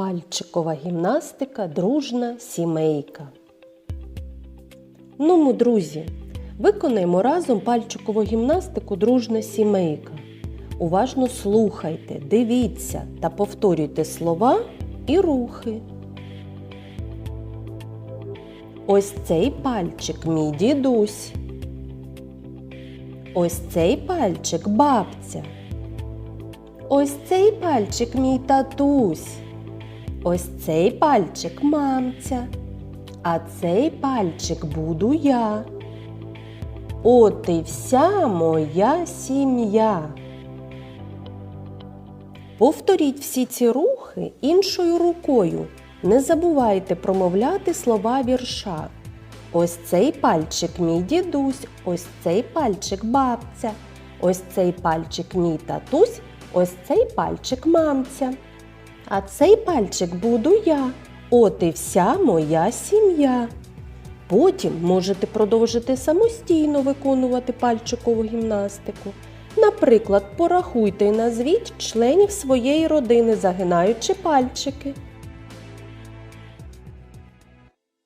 Пальчикова гімнастика дружна сімейка. Ну, друзі, виконаємо разом пальчикову гімнастику дружна сімейка. Уважно слухайте, дивіться та повторюйте слова і рухи. Ось цей пальчик мій дідусь. Ось цей пальчик бабця. Ось цей пальчик мій татусь. Ось цей пальчик мамця. А цей пальчик буду я. От і вся моя сім'я. Повторіть всі ці рухи іншою рукою. Не забувайте промовляти слова вірша. Ось цей пальчик мій дідусь, ось цей пальчик бабця, ось цей пальчик мій татусь, ось цей пальчик мамця. А цей пальчик буду я. От і вся моя сім'я. Потім можете продовжити самостійно виконувати пальчикову гімнастику. Наприклад, порахуйте і назвіть членів своєї родини, загинаючи пальчики.